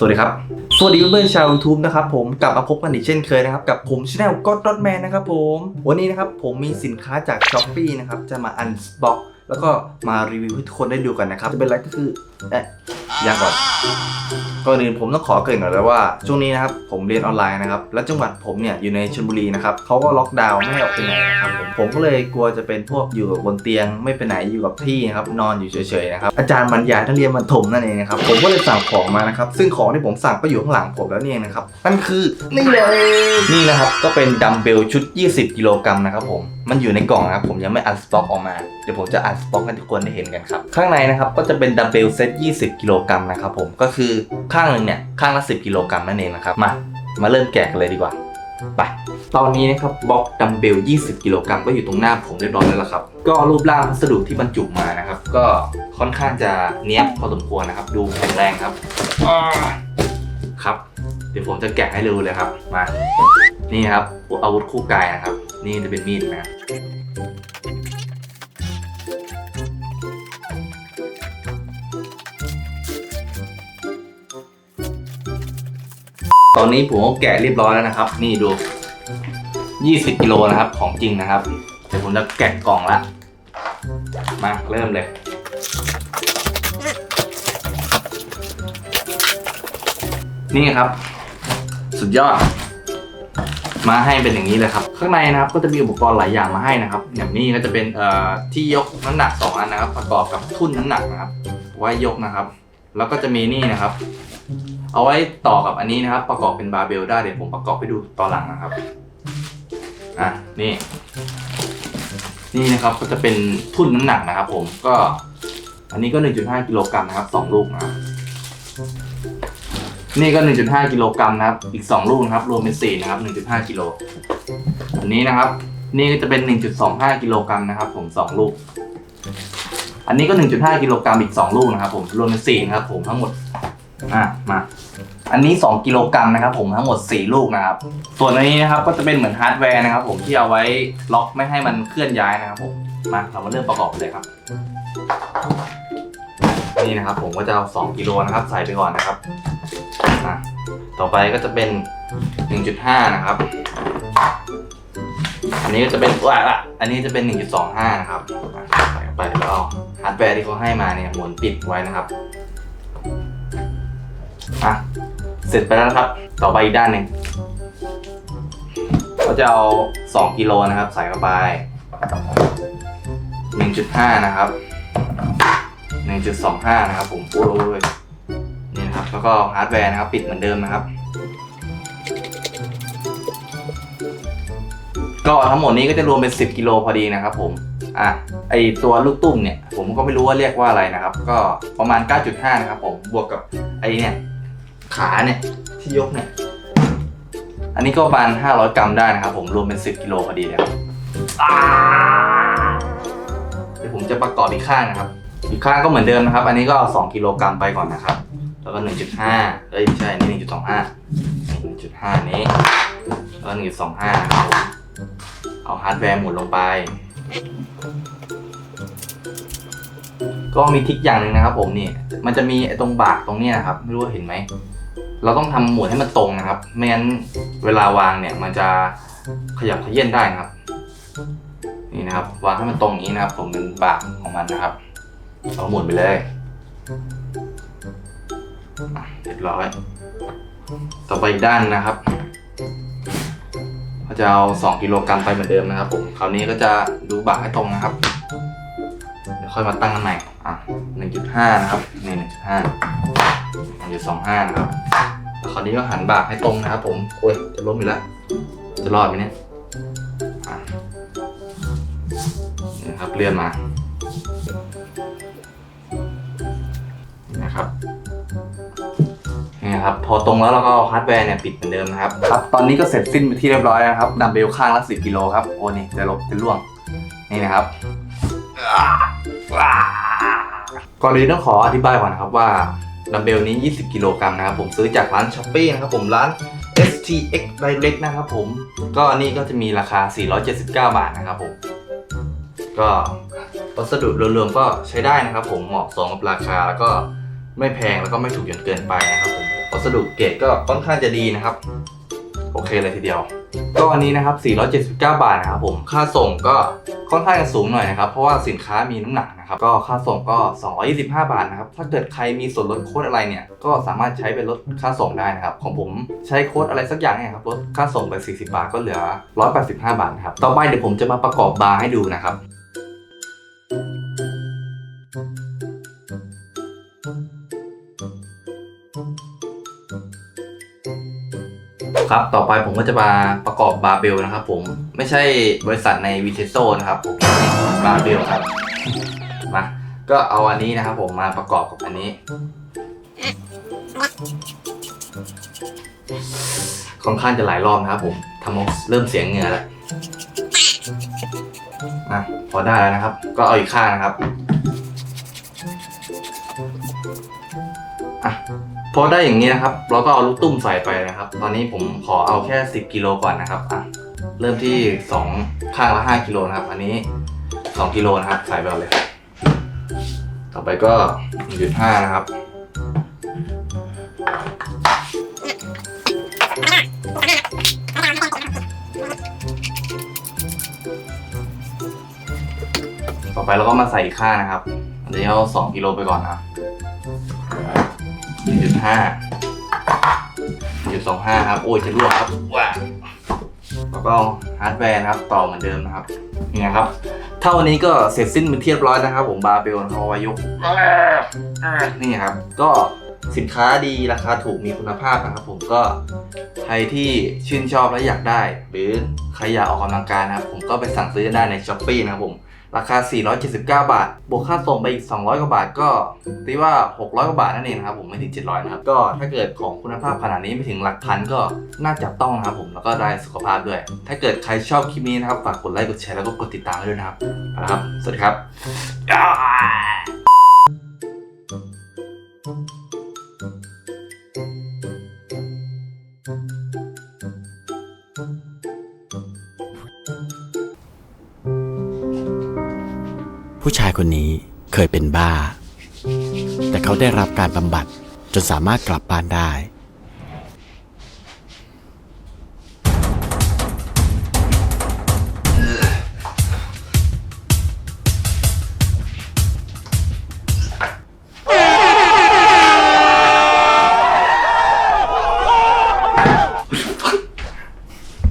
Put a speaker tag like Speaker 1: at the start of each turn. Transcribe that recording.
Speaker 1: สวัสดีครับ สวัสดีเพื่อนๆชาว YouTube นะครับผมกลับมาพบกันอีกเช่นเคยนะครับ กับผมช anel God Dot Man นะครับผม วันนี้นะครับผมมีสินค้าจาก s h อ p e e นะครับจะมาอันบ็อกแล้วก็มารีวิวให้ทุกคนได้ดูกันนะครับ จะเป็นอะไรก็คือเอ๊ะยังก่อน ก่อนอื่นผมต้องขอเกริ่นก่อนเลยว่าช่วงนี้นะครับผมเรียนออนไลน์นะครับและจังหวัดผมเนี่ยอยู่ในชลบุรีนะครับเขาก็ล็อกดาวน์ไม่ให้ออกไปไหนนะครับผมผมก็เลยกลัวจะเป็นพวกอยู่กับบนเตียงไม่ไปไหนอยู่กับที่นะครับนอนอยู่เฉยๆนะครับอาจารย์บรรยายท่านเรียนบรรทมนั่นเองนะครับผมก็เลยสั่งของมานะครับซึ่งของที่ผมสั่งก็อยู่ข้างหลังผมแล้วนี่เองนะครับนั่นคือนี่เลยนี่นะครับก็เป็นดัมเบลชุด 20 กิโลกรัมนะครับผมมันอยู่ในกล่องนะครับผมยังไม่อันสต็อกออกมาเดี๋ยวผมจะอันสต็อกให้ทุกคนได้เห็นกันครับข้างในนะครับก็จะเป็นดัมเบลเซต 20 กิโลกรัมนะครับผมก็คือข้างหนึ่งเนี่ยข้างละ 10 กิโลกรัมนั่นเองนะครับ มามาเริ่มแกะกันเลยดีกว่าไปตอนนี้นะครับบล็อกดัมเบล 20 กิโลกรัมก็อยู่ตรงหน้าผมเรียบร้อยแล้วละครับ ก็รูปร่างพัสดุที่บรรจุมานะครับ ก็ค่อนข้างจะเนี้ยบพอสมควรนะครับ ดูแข็งแรงครับครับ เดี๋ยวผมจะแกะให้ดูเลยครับ มา นี่ครับอาวุธคู่กายนะครับ นี่จะเป็นมีดนะ ตอนนี้ผมก็แกะเรียบร้อยแล้วนะครับ นี่ดู 20กิโลนะครับของจริงนะครับ เดี๋ยวผมจะแกะกล่องละมาเริ่มเลย นี่ครับ สุดยอด มาให้เป็นอย่างนี้เลยครับ ข้างในนะครับก็จะมีอุปกรณ์หลายอย่างมาให้นะครับ อย่างนี้ก็จะเป็นเอ่อที่ยกน้ำหนักสองอันนะครับ ประกอบกับทุ่นน้ำหนักนะครับ ไว้ยกนะครับ แล้วก็จะมีนี่นะครับ เอาไว้ต่อกับอันนี้นะครับ ประกอบเป็นบาร์เบลได้เดี๋ยวผมประกอบให้ดูตอนหลังนะครับอะนี่ นี่นะครับก็จะเป็นทุ่นน้ำหนักนะครับ ผมก็ อันนี้ก็ 1.5กิโลกรัมนะครับสองลูกนะครับนี่ก็ 1.5กิโลกรัมนะครับ อีก 2 ลูกนะครับ รวมเป็น 4 นะครับ 1.5กิโลอันนี้นะครับ นี่ก็จะเป็น 1.25กิโลกรัมนะครับ ผม 2 ลูก อันนี้ก็ 1.5กิโลกรัมอีก 2 ลูกนะครับ ผม รวมเป็น 4 นะครับ ผม ทั้งหมด อะมาอันนี้ 2 กิโลกรัมนะครับผมทั้งหมด 4 ลูกนะครับ ส่วนอันนี้นะครับก็จะเป็นเหมือนฮาร์ดแวร์นะครับผมที่เอาไว้ล็อกไม่ให้มันเคลื่อนย้ายนะครับผมมาเรามาเริ่มประกอบเลยครับ นี่นะครับผมก็จะเอา 2 กิโลนะครับใส่ไปก่อนนะครับอะต่อไปก็จะเป็น 1.5 นะครับ อันนี้ก็จะเป็นว้าละอันนี้จะเป็น 1.25 นะครับใส่เข้าไปแล้วเอาฮาร์ดแวร์ที่เขาให้มาเนี่ยหมุนปิดไว้นะครับ อะ เสร็จไปแล้วนะครับ ต่อไปอีกด้านหนึ่งก็จะเอา 2กิโลนะครับ ใส่เข้าไป 1.5 นะครับ 1.25 นะครับ ผมโอ้ยนี่นะครับ แล้วก็ฮาร์ดแวร์นะครับ ปิดเหมือนเดิมนะครับ ก็ทั้งหมดนี้ก็จะรวมเป็น 10 กิโลพอดีนะครับ ผม อะ ไอตัวลูกตุ้มเนี่ย ผมก็ไม่รู้ว่าเรียกว่าอะไรนะครับ ก็ประมาณ 9.5 นะครับผม บวกกับไอเนี่ย ขาเนี่ยที่ยกเนี่ย อันนี้ก็ประมาณ500 กรัมได้นะครับผมรวมเป็น 10กิโลพอดีเลยครับอ่าเดี๋ยวผมจะประกอบอีกข้างนะครับ อีกข้างก็เหมือนเดิมนะครับ อันนี้ก็เอา2กิโลกรัมไปก่อนนะครับ แล้วก็1.5เอ้ยไม่ใช่อันนี้1.25 1.5นี้แล้ว1.25นะครับผมเอาฮาร์ดแวร์หมุนลงไป ก็มีทิกอย่างหนึ่งนะครับผมนี่ มันจะมีไอ้ตรงบากตรงเนี้ยนะครับ ไม่รู้ว่าเห็นไหม เราต้องทำหมุนให้มันตรงนะครับไม่งั้นเวลาวางเนี่ยมันจะขยับขยื่นได้นะครับ นี่นะครับ วางให้มันตรงนี้นะครับ ผมเป็นบากของมันนะครับเอาหมุนไปเลยเรียบร้อย ต่อไปอีกด้านนะครับก็จะเอา2กิโลกรัมไปเหมือนเดิมนะครับผมคราวนี้ก็จะดูบากให้ตรงนะครับเดี๋ยวค่อยมาตั้งกันใหม่อะ1.5นะครับนี่ 1.5 1.25นะครับแล้วคราวนี้ก็หันบากให้ตรงนะครับผมโอ้ยจะล้มอีกแล้ว จะรอดไหมเนี่ยอะนี่นะครับเลื่อนมา นะครับนี่นะครับ พอตรงแล้วเราก็เอาฮาร์ดแวร์เนี่ยปิดเหมือนเดิมนะครับ ครับ ตอนนี้ก็เสร็จสิ้นไปนที่เรียบร้อยแล้วนะครับดัมเบลข้างละ10กิโลครับ โอ้นี่จะลบจะล่วง นี่นะครับก่อนอื่นต้องขออธิบายก่อนนะครับว่า ดัมเบลนี้ 20 กิโลกรัมนะครับผมซื้อจากร้านช้อปปี้นะครับผมร้าน STX Direct นะครับผม ก็อันนี้ก็จะมีราคา 479 บาทนะครับผม ก็วัสดุรวมๆก็ใช้ได้นะครับผมเหมาะสมกับราคาแล้วก็ไม่แพงแล้วก็ไม่ถูกจนเกินไปนะครับผมวัสดุเกรดก็ค่อนข้างจะดีนะครับ โอเคเลยทีเดียว ก็อันนี้นะครับ 479 บาทนะครับผม ค่าส่งก็ ค่อนข้างจะสูงหน่อยนะครับ เพราะว่าสินค้ามีน้ำหนักนะครับ ก็ค่าส่งก็ 225 บาทนะครับ ถ้าเกิดใครมีส่วนลดโค้ดอะไรเนี่ย ก็สามารถใช้เป็นลดค่าส่งได้นะครับ ของผมใช้โค้ดอะไรสักอย่างเนี่ยครับ ลดค่าส่งไป 40 บาทก็เหลือ 185 บาทนะครับ ต่อไปเดี๋ยวผมจะมาประกอบบาร์ให้ดูนะครับ ครับ ต่อไปผมก็จะมาประกอบบาร์เบลนะครับผม ไม่ใช่บริษัทในวิเทโซนะครับผมบาร์เบลครับ มา ก็เอาอันนี้นะครับผมมาประกอบกับอันนี้ ค่อนข้างจะหลายรอบนะครับผมทำเอาเริ่มเสียงเหงื่อแล้วนะพอได้แล้วนะครับ ก็เอาอีกข้างนะครับ อะ อได้อย่างนี้นะครับ เราก็เอาลูกตุ้มใส่ไปนะครับ ตอนนี้ผมขอเอาแค่ 10กิโลก่อนนะครับอะเริ่มที่ 2 ข้างละ 5กิโลนะครับ อันนี้ 2กิโลนะครับ ใส่ไปก่อนเลย ต่อไปก็1.5นะครับต่อไปเราก็มาใส่อีกข้างนะครับ อันนี้เอา2กิโลไปก่อนนะครับ 1.5 1.25ครับ โอ้ยจะรั่วครับว้าแล้วก็ฮาร์ดแวร์นะครับ ต่อเหมือนเดิมนะครับนี่นะครับ เท่านี้ก็เสร็จสิ้นเป็นเรียบร้อยนะครับ ผมบาเบลนะครับวายุกนี่ครับ ก็สินค้าดีราคาถูกมีคุณภาพนะครับ ผมก็ใครที่ชื่นชอบและอยากได้ หรือใครอยากออกกำลังกายนะครับ ผมก็ไปสั่งซื้อได้ในช้อปปีนะครับผม ราคา 479 บาท บวกค่าส่งไปอีก 200 กว่าบาทก็ตีว่า 600 กว่าบาทนั่นเองนะครับผมไม่ถึง 700 นะครับ ก็ถ้าเกิดของคุณภาพขนาดนี้ไม่ถึงหลักพันก็น่าจับต้องนะครับผมแล้วก็ได้สุขภาพด้วย ถ้าเกิดใครชอบคลิปนี้นะครับฝากกดไลค์กดแชร์แล้วก็กดติดตามด้วยนะครับนะครับ สวัสดีครับ
Speaker 2: ผู้ชายคนนี้เคยเป็นบ้า แต่เขาได้รับการบำบัดจนสามารถกลับบ้านได้